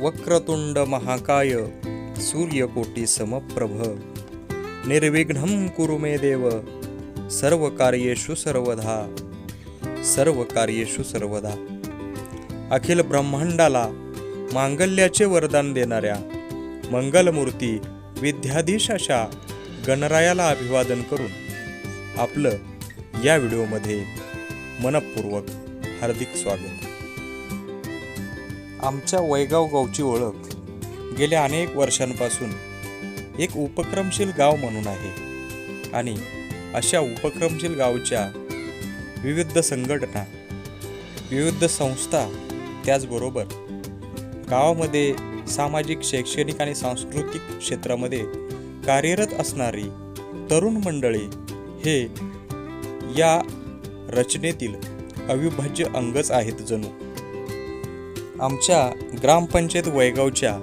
वक्रतुंड महाकाय सूर्यकोटी समप्रभ। निर्विघ्न कुरु मे देव। सर्व कार्येषु सर्वधा। सर्व कार्येषु सर्वदा अखिल ब्रह्मांडाला मांगल्याचे वरदान देणाऱ्या मंगलमूर्ती विद्याधीश अशा गणरायाला अभिवादन करून आपलं या व्हिडिओमध्ये मनपूर्वक हार्दिक स्वागत. आमच्या वैगाव गावची ओळख. गेल्या अनेक वर्षांपासून एक उपक्रमशील गाव म्हणून आहे. आणि अशा उपक्रमशील गावच्या विविध संघटना विविध संस्था त्याचबरोबर गावामध्ये सामाजिक शैक्षणिक आणि सांस्कृतिक क्षेत्रामध्ये कार्यरत असणारी तरुण मंडळी हे या रचनेतील अविभाज्य अंगच आहेत जणू. आमच्या ग्रामपंचायत वैगावच्या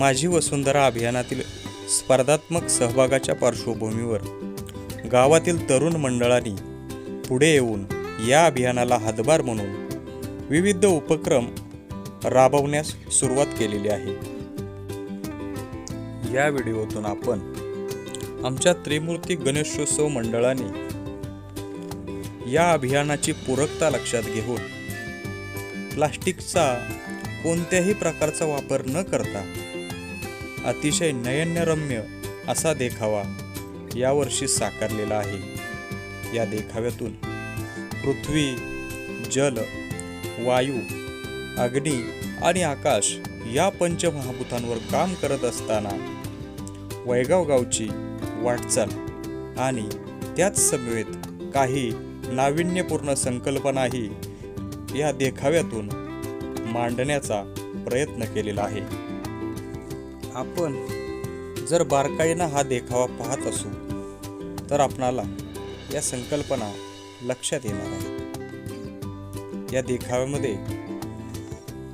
माझी वसुंधरा अभियानातील स्पर्धात्मक सहभागाच्या पार्श्वभूमीवर गावातील तरुण मंडळांनी पुढे येऊन या अभियानाला हातभार म्हणून विविध उपक्रम राबवण्यास सुरुवात केलेली आहे. या व्हिडिओतून आपण आमच्या त्रिमूर्ती गणेशोत्सव मंडळाने या अभियानाची पूरकता लक्षात घेऊन प्लास्टिकचा कोणत्याही प्रकारचा वापर न करता अतिशय नयनरम्य असा देखावा यावर्षी साकारलेला आहे. या देखाव्यातून पृथ्वी जल वायू अग्नी आणि आकाश या पंचमहाभूतांवर काम करत असताना वैगाव गावची वाटचाल आणि त्याच समवेत काही नाविन्यपूर्ण संकल्पनाही या देखाव्यातून मांडण्याचा प्रयत्न केलेला आहे. आपण जर बारकाईनं हा देखावा पाहत असू तर आपणाला या संकल्पना लक्षात येणार आहेत या देखाव्यामध्ये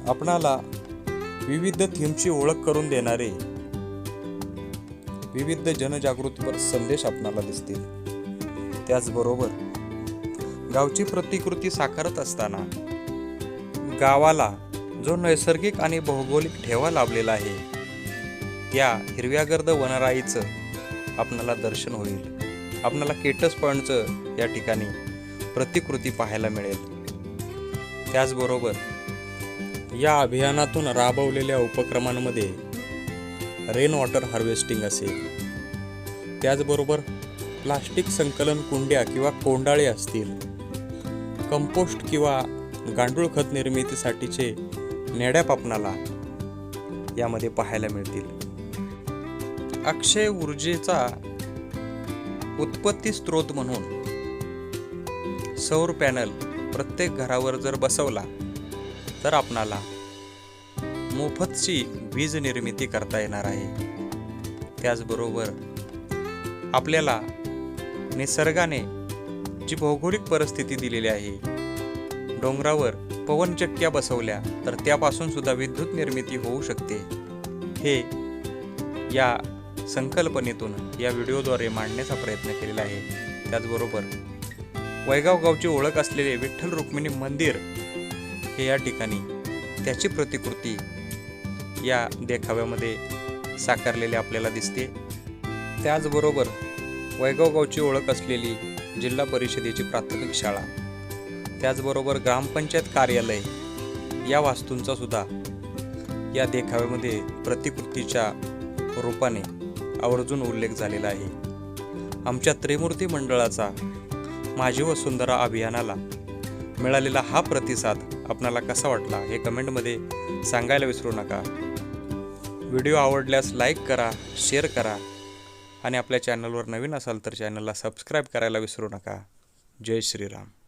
आपणाला विविध थीमची ओळख करून देणारे विविध जनजागृतीपर संदेश आपणाला दिसतील. त्याचबरोबर गावची प्रतिकृती साकारत असताना गावाला जो नैसर्गिक आणि भौगोलिक ठेवा लाभलेला आहे. त्या हिरव्यागर्द वनराईचं आपणाला दर्शन होईल. आपणाला केटस पॉईंटचं या ठिकाणी प्रतिकृती पाहायला मिळेल. त्याचबरोबर या अभियानातून राबवलेल्या उपक्रमांमध्ये रेन वॉटर हार्वेस्टिंग असेल. त्याचबरोबर प्लास्टिक संकलन कुंड्या किंवा कोंडाळे असतील कंपोस्ट किंवा गांडूळ खत निर्मितीसाठीचे नेड्या पापणाला यामध्ये पाहायला मिळतील. अक्षय ऊर्जेचा उत्पत्ती स्रोत म्हणून सौर पॅनल प्रत्येक घरावर जर बसवला तर आपणाला मोफतची वीज निर्मिती करता येणार आहे. त्याचबरोबर आपल्याला निसर्गाने जी भौगोलिक परिस्थिती दिलेली आहे डोंगरावर पवनचक्क्या बसवल्या तर त्यापासून सुद्धा विद्युत निर्मिती होऊ शकते. हे या संकल्पनेतून या व्हिडिओद्वारे मांडण्याचा प्रयत्न केलेला आहे. त्याचबरोबर वैगाव गावची ओळख असलेले विठ्ठल रुक्मिणी मंदिर हे या ठिकाणी त्याची प्रतिकृती या देखाव्यामध्ये साकारलेली आपल्याला दिसते. त्याचबरोबर वैगाव गावची ओळख असलेली जिल्हा परिषदेची प्राथमिक शाळा त्याचबरोबर ग्रामपंचायत कार्यालय या वास्तूंचा सुद्धा या देखाव्यामध्ये प्रतिकृतीच्या रूपाने आवर्जून उल्लेख झालेला आहे. आमच्या त्रिमूर्ती मंडळाचा माझी वसुंधरा अभियानाला मिळालेला हा प्रतिसाद आपणाला कसा वाटला हे कमेंटमध्ये सांगायला विसरू नका. व्हिडिओ आवडल्यास लाईक करा शेअर करा आणि आपल्या चॅनलवर नवीन असाल तर चॅनलला सबस्क्राईब करायला विसरू नका. जय श्रीराम.